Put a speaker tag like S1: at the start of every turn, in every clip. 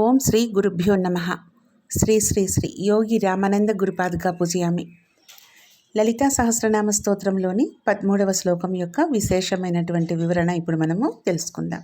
S1: ఓం శ్రీ గురుభ్యో నమ. శ్రీ శ్రీ శ్రీ యోగి రామానంద గురుపాదుగా పూజయామి. లలితా సహస్రనామ స్తోత్రంలోని పదమూడవ శ్లోకం యొక్క విశేషమైనటువంటి వివరణ ఇప్పుడు మనము తెలుసుకుందాం.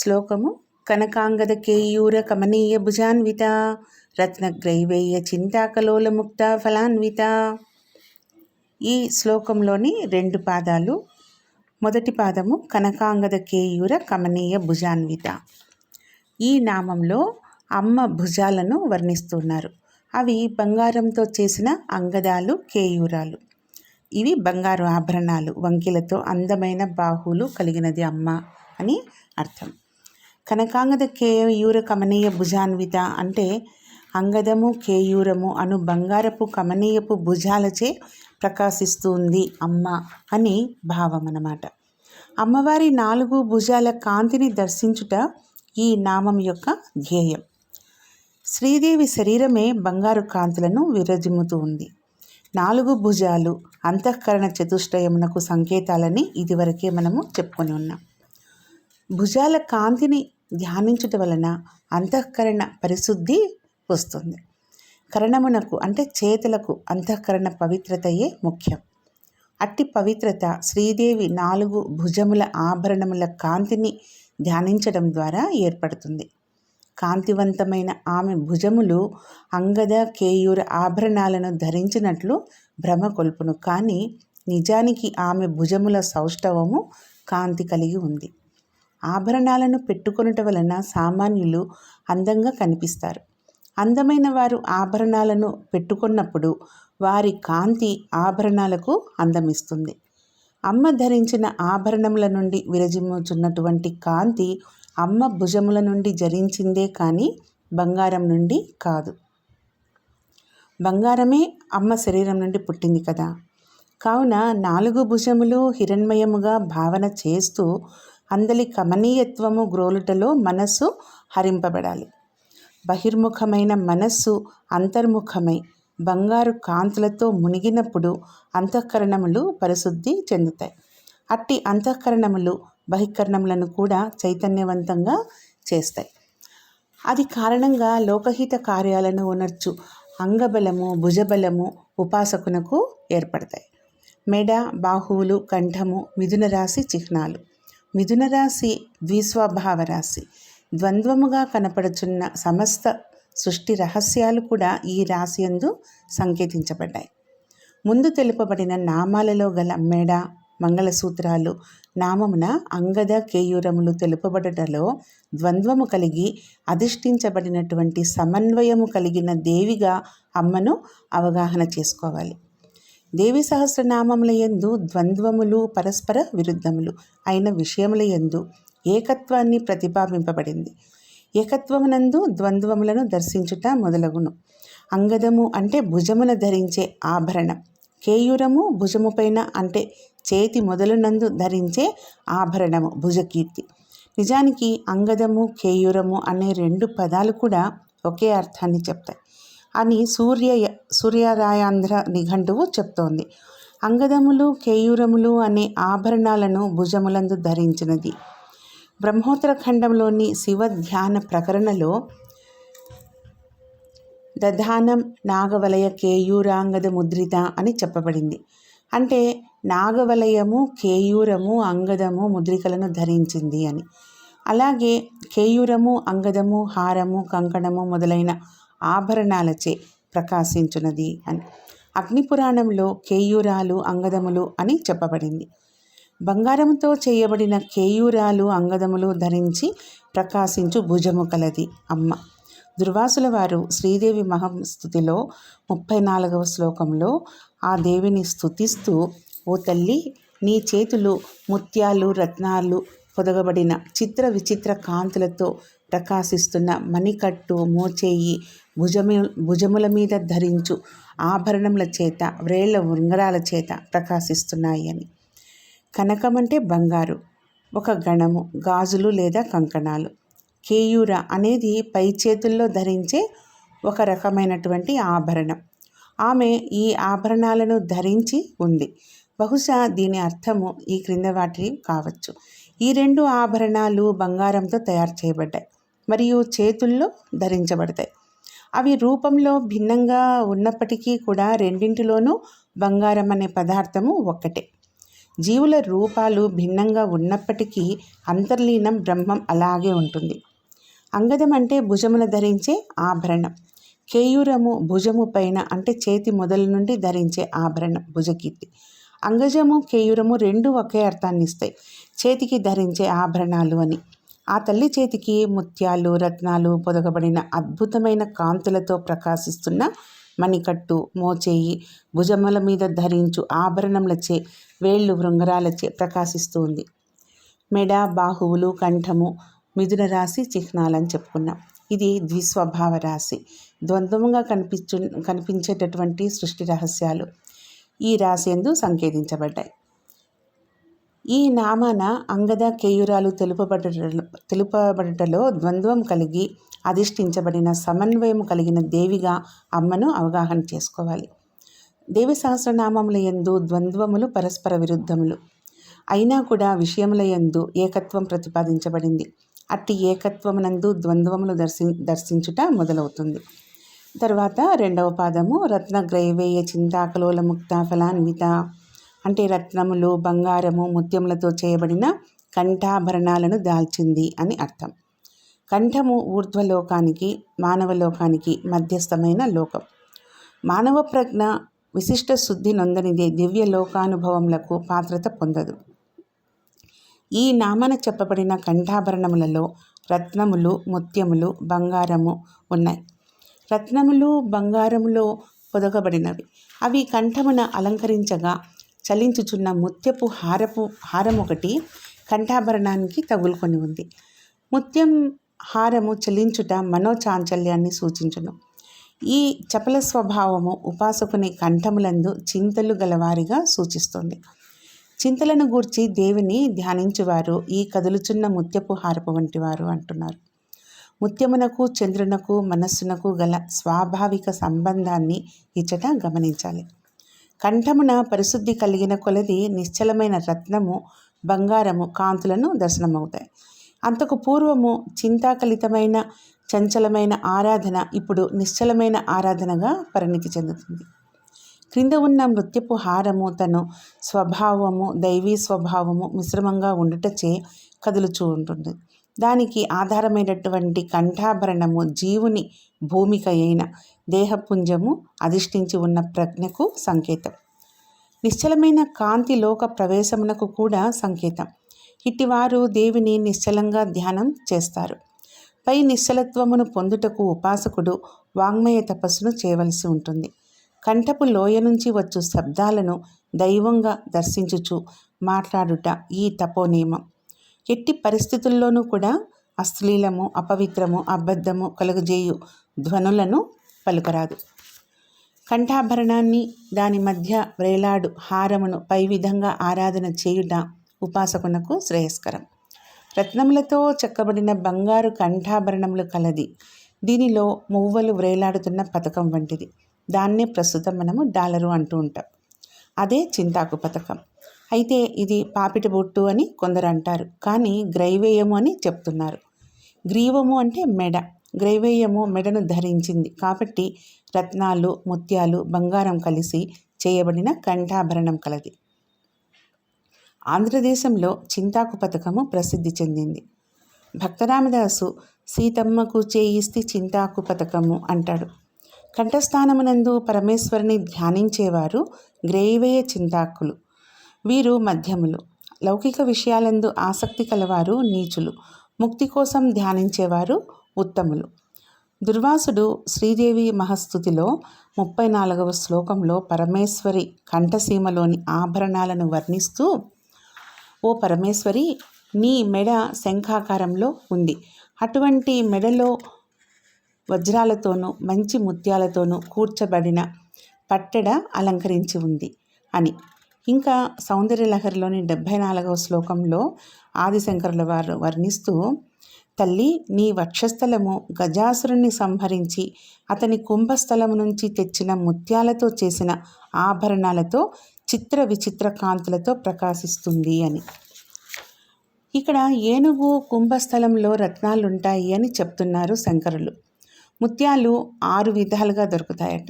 S1: శ్లోకము కనకాంగద కేయూర కమనీయ భుజాన్విత రత్నగ్రైవేయ చింతాకలోలముక్త ఫలాన్విత. ఈ శ్లోకంలోని రెండు పాదాలు మొదటి పాదము కనకాంగద కేయూర కమనీయ భుజాన్విత. ఈ నామంలో అమ్మ భుజాలను వర్ణిస్తున్నారు. అవి బంగారంతో చేసిన అంగదాలు కేయూరాలు. ఇవి బంగారు ఆభరణాలు వంకిలతో అందమైన బాహువులు కలిగినది అమ్మ అని అర్థం. కనకాంగద కేయూర కమనీయ భుజాన్విత అంటే అంగదము కేయూరము అను బంగారపు కమనీయపు భుజాలచే ప్రకాశిస్తుంది అమ్మ అని భావం అన్నమాట అమ్మవారి నాలుగు భుజాల కాంతిని దర్శించుట ఈ నామం యొక్క ధ్యేయం. శ్రీదేవి శరీరమే బంగారు కాంతులను విరజిమ్ముతూ ఉంది. నాలుగు భుజాలు అంతఃకరణ చతుష్టయమునకు సంకేతాలని ఇదివరకే మనము చెప్పుకొని ఉన్నాం. భుజాల కాంతిని ధ్యానించుట వలన అంతఃకరణ పరిశుద్ధి వస్తుంది. కరణమునకు అంటే చేతులకు అంతఃకరణ పవిత్రతయే ముఖ్యం. అట్టి పవిత్రత శ్రీదేవి నాలుగు భుజముల ఆభరణముల కాంతిని ధ్యానించడం ద్వారా ఏర్పడుతుంది. కాంతివంతమైన ఆమె భుజములు అంగద కేయూర ఆభరణాలను ధరించినట్లు భ్రమ కొల్పును. కానీ నిజానికి ఆమె భుజముల సౌష్ఠవము కాంతి కలిగి ఉంది. ఆభరణాలను పెట్టుకొనుట వలన సామాన్యులు అందంగా కనిపిస్తారు. అందమైన వారు ఆభరణాలను పెట్టుకున్నప్పుడు వారి కాంతి ఆభరణాలకు అందమిస్తుంది. అమ్మ ధరించిన ఆభరణముల నుండి విరజిమ్ముచున్నటువంటి కాంతి అమ్మ భుజముల నుండి జరించిందే కానీ బంగారం నుండి కాదు. బంగారమే అమ్మ శరీరం నుండి పుట్టింది కదా. కావున నాలుగు భుజములు హిరణ్మయముగా భావన చేస్తూ అందలి కమనీయత్వము గ్రోలుటలో మనస్సు హరింపబడాలి. బహిర్ముఖమైన మనస్సు అంతర్ముఖమై బంగారు కాంతులతో మునిగినప్పుడు అంతఃకరణములు పరిశుద్ధి చెందుతాయి. అట్టి అంతఃకరణములు బహిష్కరణములను కూడా చైతన్యవంతంగా చేస్తాయి. అది కారణంగా లోకహిత కార్యాలను ఉనర్చు అంగబలము భుజబలము ఉపాసకునకు ఏర్పడతాయి. మెడ బాహువులు కంఠము మిథున రాశి చిహ్నాలు. మిథున రాశి ద్విస్వభావ రాశి. ద్వంద్వముగా కనపడుచున్న సమస్త సృష్టి రహస్యాలు కూడా ఈ రాశియందు సంకేతించబడ్డాయి. ముందు తెలుపబడిన నామాలలో గల మెడ మంగళసూత్రాలు నామమున అంగద కేయూరములు తెలుపబడటలో ద్వంద్వము కలిగి అధిష్ఠించబడినటువంటి సమన్వయము కలిగిన దేవిగా అమ్మను అవగాహన చేసుకోవాలి. దేవి సహస్రనామముల ఎందు ద్వంద్వములు పరస్పర విరుద్ధములు అయిన విషయముల ఎందు ఏకత్వాన్ని ప్రతిపాదింపబడింది. ఏకత్వమునందు ద్వంద్వములను దర్శించుట మొదలగును. అంగదము అంటే భుజమున ధరించే ఆభరణం. కేయూరము భుజముపైన అంటే చేతి మొదలునందు ధరించే ఆభరణము భుజకీర్తి. నిజానికి అంగదము కేయూరము అనే రెండు పదాలు కూడా ఒకే అర్థాన్ని చెప్తాయి. అని సూర్య సూర్యరాయాంధ్ర నిఘంటువు చెప్తోంది. అంగదములు కేయూరములు అనే ఆభరణాలను భుజములందు ధరించినది. బ్రహ్మోత్తర ఖండంలోని శివ ధ్యాన ప్రకరణలో దధానం నాగవలయ కేయూరాంగద ముద్రిత అని చెప్పబడింది. అంటే నాగవలయము కేయూరము అంగదము ముద్రికలను ధరించింది అని. అలాగే కేయూరము అంగదము హారము కంకణము మొదలైన ఆభరణాలచే ప్రకాశించున్నది అని. అగ్నిపురాణంలో కేయూరాలు అంగదములు అని చెప్పబడింది. బంగారంతో చేయబడిన కేయూరాలు అంగదములు ధరించి ప్రకాశించు భుజము కలది అమ్మ. దుర్వాసుల వారు శ్రీదేవి మహంస్థుతిలో ముప్పై నాలుగవ శ్లోకంలో ఆ దేవిని స్థుతిస్తూ ఓ తల్లి నీ చేతులు ముత్యాలు రత్నాలు పొదగబడిన చిత్ర విచిత్ర కాంతులతో ప్రకాశిస్తున్న మణికట్టు మోచేయి భుజము భుజముల మీద ధరించు ఆభరణముల చేత వ్రేళ్ళ ఉంగరాల చేత ప్రకాశిస్తున్నాయి అని కనకం అంటే బంగారు. ఒక గణము గాజులు లేదా కంకణాలు. కేయూర అనేది పై చేతుల్లో ధరించే ఒక రకమైనటువంటి ఆభరణం. ఆమె ఈ ఆభరణాలను ధరించి ఉంది. బహుశా దీని అర్థము ఈ క్రింద వాటి కావచ్చు. ఈ రెండు ఆభరణాలు బంగారంతో తయారు చేయబడ్డాయి మరియు చేతుల్లో ధరించబడతాయి. అవి రూపంలో భిన్నంగా ఉన్నప్పటికీ కూడా రెండింటిలోనూ బంగారం అనే పదార్థము ఒక్కటే. జీవుల రూపాలు భిన్నంగా ఉన్నప్పటికీ అంతర్లీనం బ్రహ్మం అలాగే ఉంటుంది. అంగదం అంటే భుజమున ధరించే ఆభరణం. కేయూరము భుజము పైన అంటే చేతి మొదల నుండి ధరించే ఆభరణం భుజకీర్తి. అంగజము కేయూరము రెండు ఒకే అర్థాన్ని ఇస్తాయి. చేతికి ధరించే ఆభరణాలు అని. ఆ తల్లి చేతికి ముత్యాలు రత్నాలు పొదగబడిన అద్భుతమైన కాంతులతో ప్రకాశిస్తున్న మణికట్టు మోచేయి భుజముల మీద ధరించు ఆభరణములచే వేళ్ళు వృంగరాలచే ప్రకాశిస్తుంది. మెడ బాహువులు కంఠము మిథున రాశి చిహ్నాలని చెప్పుకున్నాం. ఇది ద్విస్వభావ రాశి. ద్వంద్వంగా కనిపించు కనిపించేటటువంటి సృష్టి రహస్యాలు ఈ రాశి ఎందు సంకేతించబడ్డాయి. ఈ నామాన అంగద కేయురాలు తెలుపబడ తెలుపబడటలో ద్వంద్వం కలిగి అధిష్ఠించబడిన సమన్వయం కలిగిన దేవిగా అమ్మను అవగాహన చేసుకోవాలి. దేవి సహస్రనామముల ఎందు ద్వంద్వములు పరస్పర విరుద్ధములు. అయినా కూడా విషయముల ఎందు ఏకత్వం ప్రతిపాదించబడింది. అట్టి ఏకత్వమునందు ద్వంద్వములు దర్శి దర్శించుట మొదలవుతుంది. తర్వాత రెండవ పాదము రత్న గ్రైవేయ చింతాకలోల ముక్త ఫలాన్విత అంటే రత్నములు బంగారము ముత్యములతో చేయబడిన కంఠాభరణాలను దాల్చింది అని అర్థం. కంఠము ఊర్ధ్వలోకానికి మానవలోకానికి మధ్యస్థమైన లోకం. మానవ ప్రజ్ఞ విశిష్ట శుద్ధి నొందనిదే దివ్య లోకానుభవములకు పాత్రత పొందదు. ఈ నామన చెప్పబడిన కంఠాభరణములలో రత్నములు ముత్యములు బంగారము ఉన్నాయి. రత్నములు బంగారములో పొదగబడినవి. అవి కంఠమున అలంకరించగా చలించుచున్న ముత్యపు హారపు హారం ఒకటి కంఠాభరణానికి తగులుకొని ఉంది. ముత్యం హారము చలించుట మనోచాంచల్యాన్ని సూచించును. ఈ చపల స్వభావము ఉపాసకుని కంఠములందు చింతలు గలవారిగా సూచిస్తుంది. చింతలను గూర్చి దేవిని ధ్యానించువారు ఈ కదులుచున్న ముత్యపు హారపు వంటి వారు అంటున్నారు. ముత్యమునకు చంద్రునకు మనస్సునకు గల స్వాభావిక సంబంధాన్ని ఇచ్చట గమనించాలి. కంఠమున పరిశుద్ధి కలిగిన కొలది నిశ్చలమైన రత్నము బంగారము కాంతులను దర్శనమవుతాయి. అంతకు పూర్వము చింతాకలితమైన చంచలమైన ఆరాధన ఇప్పుడు నిశ్చలమైన ఆరాధనగా పరిణితి చెందుతుంది. క్రింద ఉన్న నృత్యపు హారము తను స్వభావము దైవీ స్వభావము మిశ్రమంగా ఉండుటచే కదులుచూ ఉంటుంది. దానికి ఆధారమైనటువంటి కంఠాభరణము జీవుని భూమిక అయిన దేహపుంజము అధిష్ఠించి ఉన్న ప్రజ్ఞకు సంకేతం. నిశ్చలమైన కాంతి లోక ప్రవేశమునకు కూడా సంకేతం. ఇటివారు దేవిని నిశ్చలంగా ధ్యానం చేస్తారు. పై నిశ్చలత్వమును పొందుటకు ఉపాసకుడు వాంగ్మయ తపస్సును చేయవలసి ఉంటుంది. కంఠపు లోయ నుంచి వచ్చు శబ్దాలను దైవంగా దర్శించుచు మాట్లాడుట ఈ తపోనియమం. ఎట్టి పరిస్థితుల్లోనూ కూడా అశ్లీలము అపవిత్రము అబద్ధము కలుగజేయు ధ్వనులను పలుకరాదు. కంఠాభరణాన్ని దాని మధ్య వ్రేలాడు హారమును పై విధంగా ఆరాధన చేయుట ఉపాసకునకు శ్రేయస్కరం. రత్నములతో చెక్కబడిన బంగారు కంఠాభరణములు కలది. దీనిలో మువ్వలు వ్రేలాడుతున్న పథకం వంటిది. దాన్నే ప్రస్తుతం మనము డాలరు అంటూ ఉంటాం. అదే చింతాకు పథకం. అయితే ఇది పాపిట బొట్టు అని కొందరు అంటారు కానీ గ్రైవేయము అని చెప్తున్నారు. గ్రీవము అంటే మెడ. గ్రైవేయము మెడను ధరించింది. కాబట్టి రత్నాలు ముత్యాలు బంగారం కలిసి చేయబడిన కంఠాభరణం కలది. ఆంధ్రదేశంలో చింతాకు పథకము ప్రసిద్ధి చెందింది. భక్తరామదాసు సీతమ్మకు చేయిస్తే చింతాకు పథకము అంటాడు. కంఠస్థానమునందు పరమేశ్వరుని ధ్యానించేవారు గ్రేవేయ చింతాకులు. వీరు మధ్యములు. లౌకిక విషయాలందు ఆసక్తి కలవారు నీచులు. ముక్తి కోసం ధ్యానించేవారు ఉత్తములు. దుర్వాసుడు శ్రీదేవి మహస్థుతిలో ముప్పై నాలుగవ శ్లోకంలో పరమేశ్వరి కంఠసీమలోని ఆభరణాలను వర్ణిస్తూ ఓ పరమేశ్వరి నీ మెడ శంఖాకారంలో ఉంది. అటువంటి మెడలో వజ్రాలతోనూ మంచి ముత్యాలతోనూ కూర్చబడిన పట్టెడ అలంకరించి ఉంది అని. ఇంకా సౌందర్యలహరిలోని డెబ్భై నాలుగవ శ్లోకంలో ఆదిశంకరుల వారు వర్ణిస్తూ తల్లి నీ వక్షస్థలము గజాసురుణ్ణి సంహరించి అతని కుంభస్థలము నుంచి తెచ్చిన ముత్యాలతో చేసిన ఆభరణాలతో చిత్ర విచిత్ర కాంతులతో ప్రకాశిస్తుంది అని. ఇక్కడ ఏనుగు కుంభస్థలంలో రత్నాలుంటాయి అని చెప్తున్నారు శంకరులు. ముత్యాలు ఆరు విధాలుగా దొరుకుతాయట.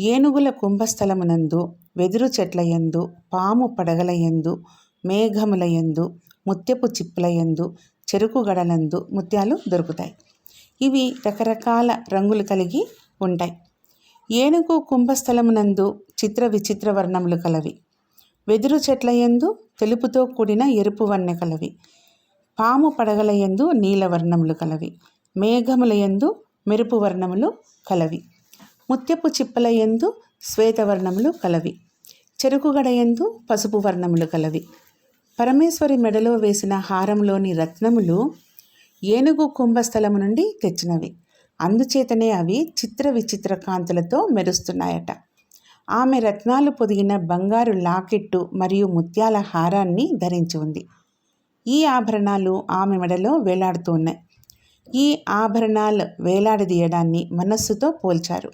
S1: ఏనుగుల కుంభస్థలమునందు వెదురు చెట్ల యందు పాము పడగల యందు మేఘముల యందు ముత్యపు చిప్పులయందు చెరుకు గడలందు ముత్యాలు దొరుకుతాయి. ఇవి రకరకాల రంగులు కలిగి ఉంటాయి. ఏనుగు కుంభస్థలమునందు చిత్ర విచిత్ర వర్ణములు కలవి. వెదురు చెట్ల యందు తెలుపుతో కూడిన ఎరుపు వర్ణ కలవి. పాము పడగల యందు నీలవర్ణములు కలవి. మేఘముల యందు మెరుపు వర్ణములు కలవి. ముత్యపు చిప్పల యందు శ్వేతవర్ణములు కలవి. చెరుకుగడ యందు పసుపు వర్ణములు కలవి. పరమేశ్వరి మెడలో వేసిన హారంలోని రత్నములు ఏనుగు కుంభస్థలము నుండి తెచ్చినవి. అందుచేతనే అవి చిత్ర విచిత్ర కాంతులతో మెరుస్తున్నాయట. ఆమె రత్నాలు పొదిగిన బంగారు లాకెట్టు మరియు ముత్యాల హారాన్ని ధరించి ఉంది. ఈ ఆభరణాలు ఆమె మెడలో వేలాడుతూ ఉన్నాయి. ఈ ఆభరణాలు వేలాడదీయడాన్ని మనస్సుతో పోల్చారు.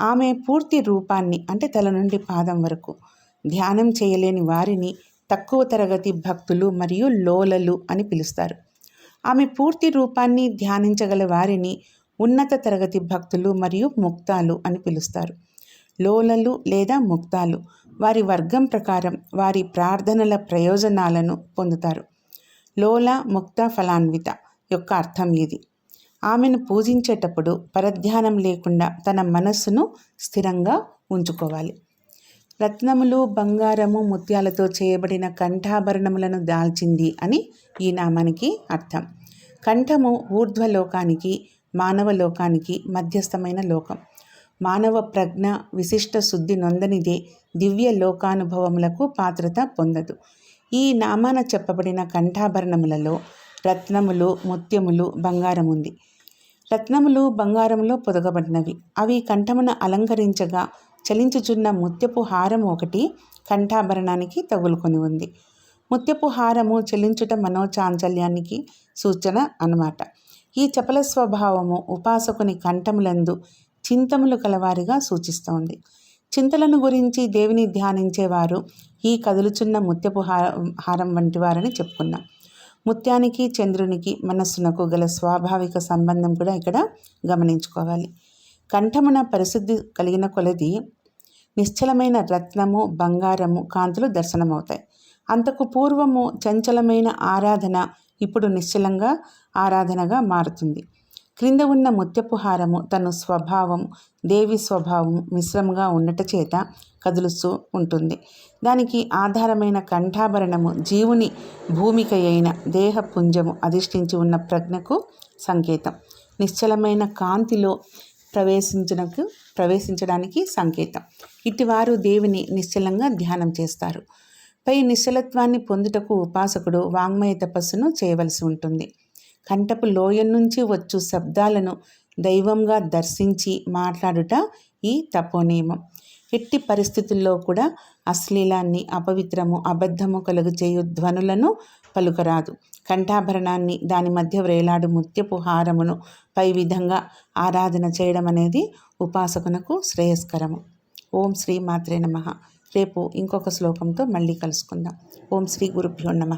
S1: ఆమె పూర్తి రూపాన్ని అంటే తల నుండి పాదం వరకు ధ్యానం చేయలేని వారిని తక్కువ తరగతి భక్తులు మరియు లోలలు అని పిలుస్తారు. ఆమె పూర్తి రూపాన్ని ధ్యానించగల వారిని ఉన్నత తరగతి భక్తులు మరియు ముక్తాలు అని పిలుస్తారు. లోలలు లేదా ముక్తాలు వారి వర్గం ప్రకారం వారి ప్రార్థనల ప్రయోజనాలను పొందుతారు. లోల ముక్త ఫలాన్విత యొక్క అర్థం ఇది. ఆమెను పూజించేటప్పుడు పరధ్యానం లేకుండా తన మనస్సును స్థిరంగా ఉంచుకోవాలి. రత్నములు బంగారము ముత్యాలతో చేయబడిన కంఠాభరణములను దాల్చింది అని ఈ నామానికి అర్థం. కంఠము ఊర్ధ్వలోకానికి మానవ లోకానికి మధ్యస్థమైన లోకం. మానవ ప్రజ్ఞ విశిష్ట శుద్ధి నొందనిదే దివ్య లోకానుభవములకు పాత్రత పొందదు. ఈ నామాన చెప్పబడిన కంఠాభరణములలో రత్నములు ముత్యములు బంగారం ఉంది రత్నములు బంగారములో పొదగబడినవి. అవి కంఠమున అలంకరించగా చలించుచున్న ముత్యపు హారం ఒకటి కంఠాభరణానికి తగులుకొని ఉంది. ముత్యపు హారము చెల్లించుట మనోచాంచల్యానికి సూచన అన్నమాట. ఈ చపల స్వభావము ఉపాసకుని కంఠములందు చింతములు కలవారిగా సూచిస్తోంది. చింతలను గురించి దేవిని ధ్యానించేవారు ఈ కదులుచున్న ముత్యపు హారం వంటి వారని చెప్పుకున్నాం. ముత్యానికి చంద్రునికి మనస్సునకు గల స్వాభావిక సంబంధం కూడా ఇక్కడ గమనించుకోవాలి. కంఠమున పరిశుద్ధి కలిగిన కొలది నిశ్చలమైన రత్నము బంగారము కాంతులు దర్శనమవుతాయి. అంతకు పూర్వము చంచలమైన ఆరాధన ఇప్పుడు నిశ్చలంగా ఆరాధనగా మారుతుంది. క్రింద ఉన్న ముత్యపు హారము తన స్వభావం దేవి స్వభావం మిశ్రమంగా ఉండట చేత కదులుస్తూ ఉంటుంది. దానికి ఆధారమైన కంఠాభరణము జీవుని భూమిక అయిన దేహపుంజము అధిష్ఠించి ఉన్న ప్రజ్ఞకు సంకేతం. నిశ్చలమైన కాంతిలో ప్రవేశించడానికి ప్రవేశించడానికి సంకేతం. ఇటివారు దేవిని నిశ్చలంగా ధ్యానం చేస్తారు. పై నిశ్చలత్వాన్ని పొందుటకు ఉపాసకుడు వాంగ్మయ తపస్సును చేయవలసి ఉంటుంది. కంఠపు లోయ నుంచి వచ్చు శబ్దాలను దైవంగా దర్శించి మాట్లాడుట ఈ తపోనియమం. ఎట్టి పరిస్థితుల్లో కూడా అశ్లీలాన్ని అపవిత్రము అబద్ధము కలుగు చేయు ధ్వనులను పలుకరాదు. కంఠాభరణాన్ని దాని మధ్య వ్రేలాడు ముత్యపు హారమును పై విధంగా ఆరాధన చేయడం అనేది ఉపాసకునకు శ్రేయస్కరము. ఓం శ్రీ మాత్రే నమ. రేపు ఇంకొక శ్లోకంతో మళ్ళీ కలుసుకుందాం. ఓం శ్రీ గురుభ్యో నమ.